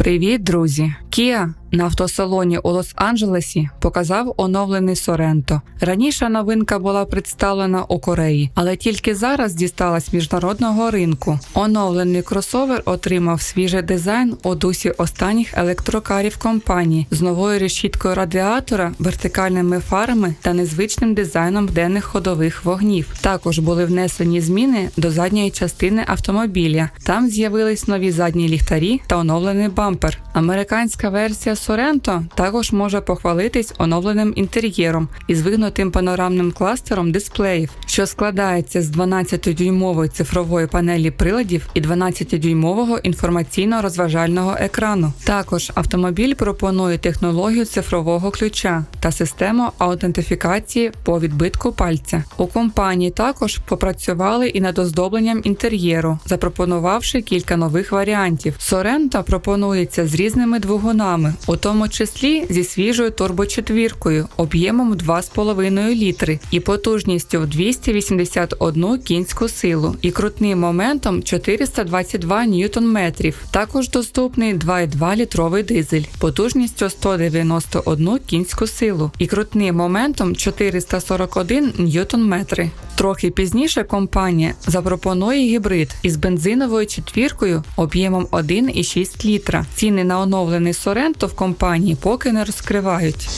Привіт, друзі! Kia на автосалоні у Лос-Анджелесі показав оновлений Соренто. Раніше новинка була представлена у Кореї, але тільки зараз дісталась міжнародного ринку. Оновлений кросовер отримав свіжий дизайн у дусі останніх електрокарів компанії з новою решіткою радіатора, вертикальними фарами та незвичним дизайном денних ходових вогнів. Також були внесені зміни до задньої частини автомобіля. Там з'явились нові задні ліхтарі та оновлений бампер. Американська версія Sorento також може похвалитись оновленим інтер'єром із вигнутим панорамним кластером дисплеїв, що складається з 12-дюймової цифрової панелі приладів і 12-дюймового інформаційно-розважального екрану. Також автомобіль пропонує технологію цифрового ключа та систему аутентифікації по відбитку пальця. У компанії також попрацювали і над оздобленням інтер'єру, запропонувавши кілька нових варіантів. Sorento пропонується з різними двигунами, у тому числі зі свіжою турбочетвіркою об'ємом 2,5 літри і потужністю в 281 кінську силу і крутним моментом 422 ньютон-метрів. Також доступний 2,2 літровий дизель потужністю 191 кінську силу і крутним моментом 441 ньютон-метри. Трохи пізніше компанія запропонує гібрид із бензиновою четвіркою об'ємом 1,6 літра. Ціни на оновлений Sorento в компанії поки не розкривають.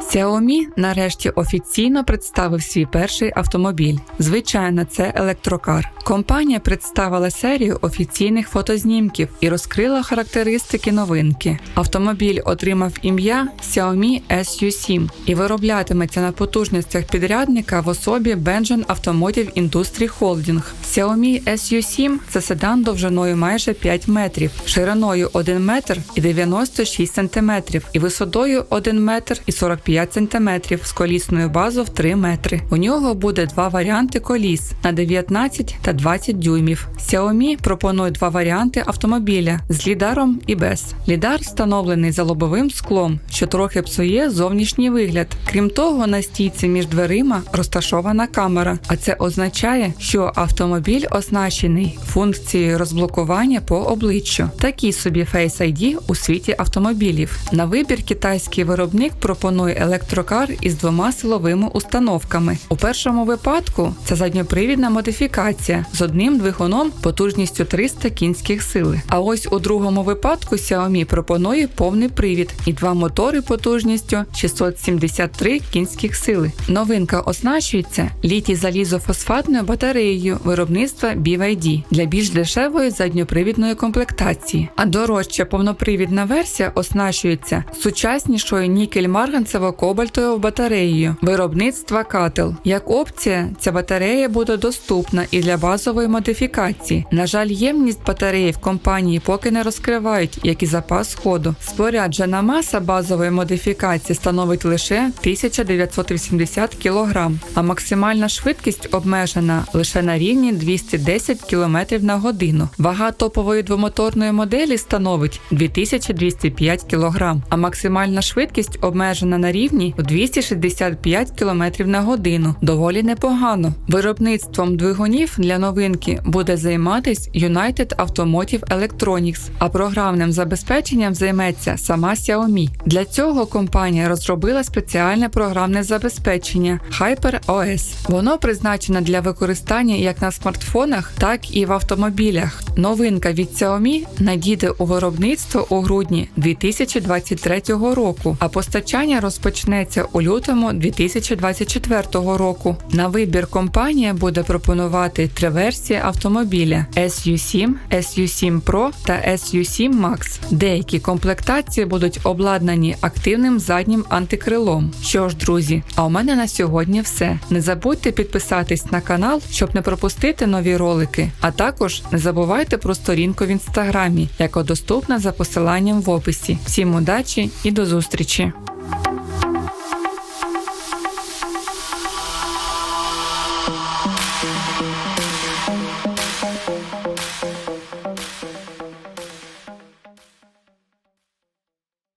Xiaomi нарешті офіційно представив свій перший автомобіль. Звичайно, це електрокар. Компанія представила серію офіційних фотознімків і розкрила характеристики новинки. Автомобіль отримав ім'я Xiaomi SU7 і вироблятиметься на потужностях підрядника в особі Benjan Automotive Industry Holding. Xiaomi SU7 – це седан довжиною майже 5 метрів, шириною 1 метр і 96 сантиметрів, і висотою 1 метр і 45 сантиметрів з колісною базою в 3 метри. У нього буде два варіанти коліс на 19 та 20 дюймів. Xiaomi пропонує два варіанти автомобіля з лідаром і без. Лідар встановлений за лобовим склом, що трохи псує зовнішній вигляд. Крім того, на стійці між дверима розташована камера, а це означає, що автомобіль оснащений функцією розблокування по обличчю. Такий собі Face ID у світі автомобілів. На вибір китайський виробник пропонує електрокар із двома силовими установками. У першому випадку це задньопривідна модифікація з одним двигуном потужністю 300 кінських сили. А ось у другому випадку Xiaomi пропонує повний привід і два мотори потужністю 673 кінських сили. Новинка оснащується літій залізофосфатною батареєю виробництва BYD для більш дешевої задньопривідної комплектації. А дорожча повнопривідна версія оснащується сучаснішою нікель-марганцево-кобальтовою батареєю виробництва Кател. Як опція, ця батарея буде доступна і для базової модифікації. На жаль, ємність батареї в компанії поки не розкривають, як і запас ходу. Споряджена маса базової модифікації становить лише 1980 кг, а максимальна швидкість обмежена лише на рівні 210 км на годину. Вага топової двомоторної моделі становить 2205 кг, а максимальна швидкість обмежена на рівні 265 км на годину. Доволі непогано. Виробництвом двигунів для новинки буде займатись United Automotive Electronics, а програмним забезпеченням займеться сама Xiaomi. Для цього компанія розробила спеціальне програмне забезпечення HyperOS. Воно призначене для використання як на смартфонах, так і в автомобілях. Новинка від Xiaomi надійде у виробництво у грудні 2023 року, а постачання розпочнеться у лютому 2024 року. На вибір компанія буде пропонувати три версії автомобіля SU7, SU7 Pro та SU7 Max. Деякі комплектації будуть обладнані активним заднім антикрилом. Що ж, друзі, а у мене на сьогодні все. Не забудьте підписатись на канал, щоб не пропустити нові ролики. А також не забувайте про сторінку в інстаграмі, яка доступна за посиланням в описі. Всім удачі і до зустрічі!